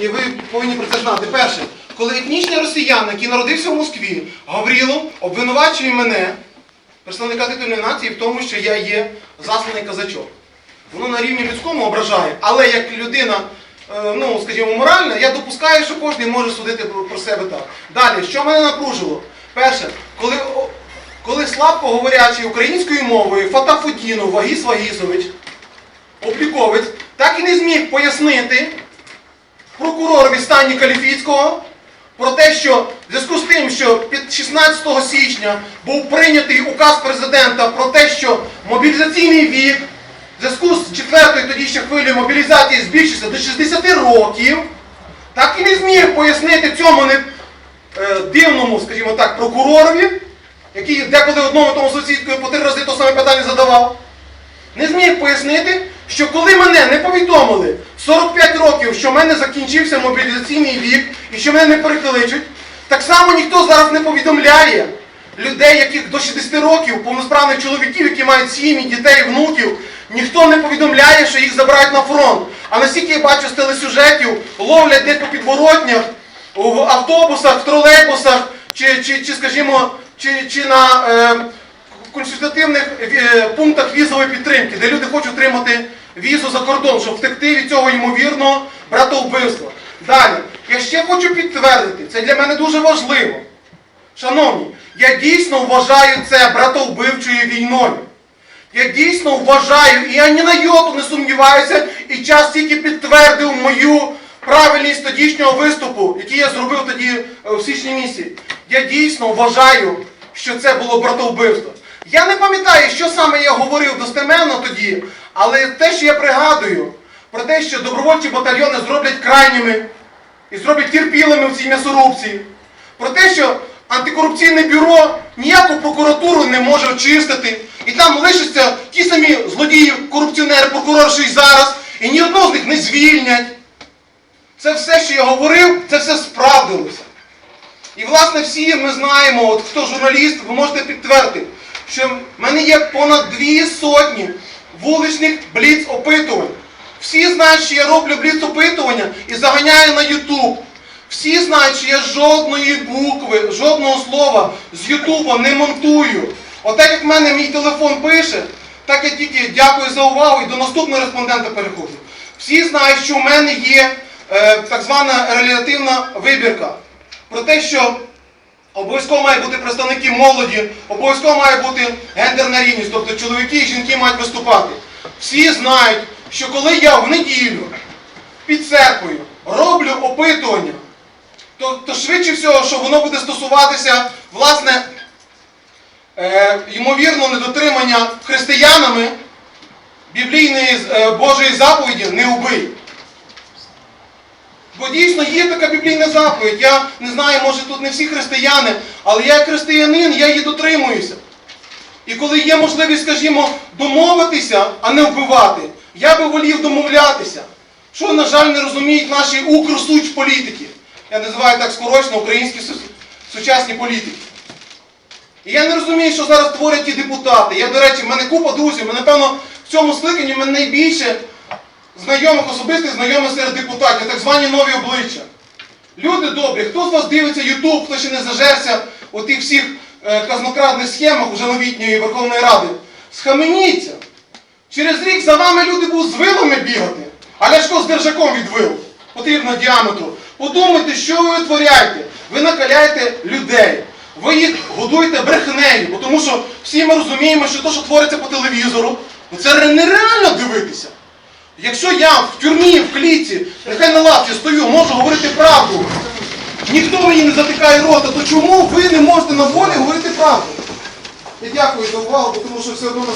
і ви повинні про це знати. Перше, коли етнічний росіян, який народився в Москві, Гаврилов обвинувачує мене, представника титульної нації, в тому, що я є засланий казачок. Воно на рівні людському ображає, але як людина, е, ну, скажімо, моральна, я допускаю, що кожен може судити про, про себе так. Далі, що мене напружило? Перше, коли, коли слабко говорячий українською мовою Фатафудінов Вагіс Вагісович, обліковець, так і не зміг пояснити прокуророві Стані Каліфіцького про те, що в зв'язку з тим, що під 16 січня був прийнятий указ президента про те, що мобілізаційний вік в зв'язку з четвертою тоді ще хвилею мобілізації збільшився до 60 років, так і не зміг пояснити цьому не, е, дивному, скажімо так, прокуророві, який деколи одному тому сусідкою по три рази то саме питання задавав. Не зміг пояснити, що коли мене не повідомили 45 років, що в мене закінчився мобілізаційний вік і що мене не перекличуть, так само ніхто зараз не повідомляє людей, яких до 60 років, повносправних чоловіків, які мають сім'ї, дітей, внуків, ніхто не повідомляє, що їх забирають на фронт. А наскільки я бачу з телесюжетів, ловлять десь по підворотнях, в автобусах, в тролейбусах, чи, чи, чи скажімо, чи, чи на е, консультативних е, пунктах візової підтримки, де люди хочуть отримати візу за кордон, щоб втекти від цього ймовірного братовбивства. Далі, я ще хочу підтвердити, це для мене дуже важливо. Шановні, я дійсно вважаю це братовбивчою війною. Я дійсно вважаю, і я ні на йоту не сумніваюся, і час тільки підтвердив мою правильність тодішнього виступу, який я зробив тоді е, в січні місяці. Я дійсно вважаю, що це було братовбивство. Я не пам'ятаю, що саме я говорив достеменно тоді, але те, що я пригадую, про те, що добровольчі батальйони зроблять крайніми і зроблять терпілими в цій м'ясорубці, про те, що антикорупційне бюро ніяку прокуратуру не може очистити, і там лишаться ті самі злодії, корупціонери, прокурори, й зараз, і ні одного з них не звільнять. Це все, що я говорив, це все справдилося. І власне всі ми знаємо, от хто журналіст, ви можете підтвердити, що в мене є понад дві сотні вуличних бліц-опитувань. Всі знають, що я роблю бліц-опитування і заганяю на Ютуб. Всі знають, що я жодної букви, жодного слова з Ютуба не монтую. Отак як в мене мій телефон пише, так я тільки дякую за увагу і до наступного респондента переходжу. Всі знають, що в мене є е, так звана релятивна вибірка. Про те, що обов'язково мають бути представники молоді, обов'язково має бути гендерна рівність, тобто чоловіки і жінки мають виступати. Всі знають, що коли я в неділю під церквою роблю опитування, то, то швидше всього, що воно буде стосуватися, власне, е, ймовірно, недотримання християнами біблійної е, Божої заповіді не убий. Бо дійсно є така біблійна заповідь. Я не знаю, може тут не всі християни, але я як християнин, я її дотримуюся. І коли є можливість, скажімо, домовитися, а не вбивати, я би волів домовлятися. Що, на жаль, не розуміють наші укрсуч політики. Я називаю так скорочно українські сучасні політики. І я не розумію, що зараз творять ті депутати. Я, до речі, в мене купа друзів, мене, напевно, в цьому скликанні мене найбільше знайомих особистих знайомих серед депутатів, так звані нові обличчя. Люди добрі, хто з вас дивиться Ютуб, хто ще не зажерся у тих всіх е, казнокрадних схемах уже новітньої Верховної Ради, схаменіться. Через рік за вами люди будуть з вилами бігати, а Ляшко з держаком від вил. Потрібно діаметру. Подумайте, що ви витворяєте. Ви накаляєте людей. Ви їх годуєте брехнею, бо тому що всі ми розуміємо, що те, що твориться по телевізору, ну це нереально дивитися. Якщо я в тюрмі, в кліті, нехай на лавці стою, можу говорити правду, ніхто мені не затикає рота, то чому ви не можете на волі говорити правду? Я дякую за увагу, тому що все одно